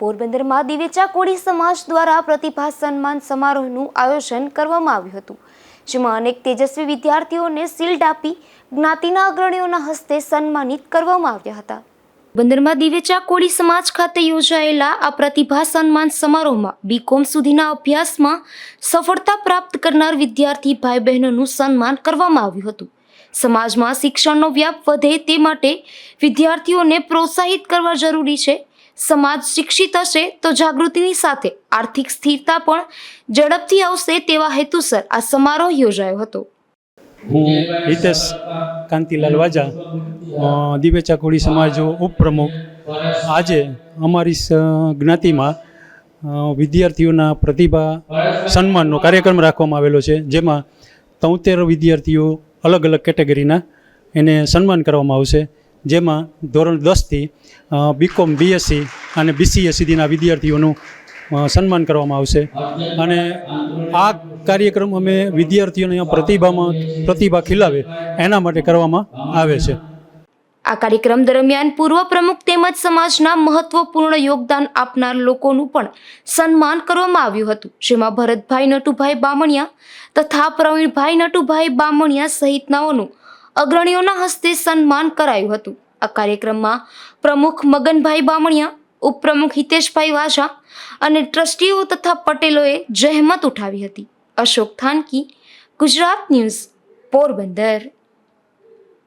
પોરબંદરમાં દિવેચા કોળી સમાજ દ્વારા પ્રતિભા સન્માન સમારોહનું આયોજન કરવામાં આવ્યું હતું, જેમાં અનેક તેજસ્વી વિદ્યાર્થીઓને શિલ્ડ આપી જ્ઞાતિના અગ્રણીઓના હસ્તે સન્માનિત કરવામાં આવ્યા હતા. બંદરમાં દિવેચા કોળી સમાજ ખાતે યોજાયેલા આ પ્રતિભા સન્માન સમારોહમાં બીકોમ સુધીના અભ્યાસમાં સફળતા પ્રાપ્ત કરનાર વિદ્યાર્થી ભાઈ બહેનોનું સન્માન કરવામાં આવ્યું હતું. સમાજમાં શિક્ષણનો વ્યાપ વધે તે માટે વિદ્યાર્થીઓને પ્રોત્સાહિત કરવા જરૂરી છે. સમાજ શિક્ષિત હશે તો જાગૃતિની સાથે આર્થિક સ્થિરતા પણ ઝડપથી આવશે તેવા હેતુસર આ સમારોહ યોજાયો હતો. હું હિતેશ કાંતિલાલ વાજા દિવ્ય કોળી સમાજ ઉપપ્રમુખ. આજે અમારી જ્ઞાતિમાં વિદ્યાર્થીઓના પ્રતિભા સન્માનનો કાર્યક્રમ રાખવામાં આવેલો છે, જેમાં તોતેર વિદ્યાર્થીઓ અલગ અલગ કેટેગરીના એને સન્માન કરવામાં આવશે. જેમાં ધોરણ દસથી બીકોમ બીએસસી અને બીસીએ સુધીના વિદ્યાર્થીઓનું સન્માન કરવામાં આવશે. અને આ કાર્યક્રમ અમે વિદ્યાર્થીઓને પ્રતિભામાં પ્રતિભા ખીલાવે એના માટે કરવામાં આવે છે. આ કાર્યક્રમ દરમિયાન પૂર્વ પ્રમુખ તેમજ સમાજના મહત્વપૂર્ણ યોગદાન આપનાર લોકોનું પણ સન્માન કરવામાં આવ્યું હતું. જેમાં ભરતભાઈ નટુભાઈ બામણિયા તથા પ્રવીણભાઈ નટુભાઈ બામણિયા સહિતનાઓનું અગ્રણીઓના હસ્તે સન્માન કરાયું હતું. આ કાર્યક્રમમાં પ્રમુખ મગનભાઈ બામણિયા, ઉપપ્રમુખ હિતેશભાઈ વાઝા અને ટ્રસ્ટીઓ તથા પટેલોએ જહેમત ઉઠાવી હતી. અશોક થાનકી, ગુજરાત ન્યૂઝ, પોરબંદર.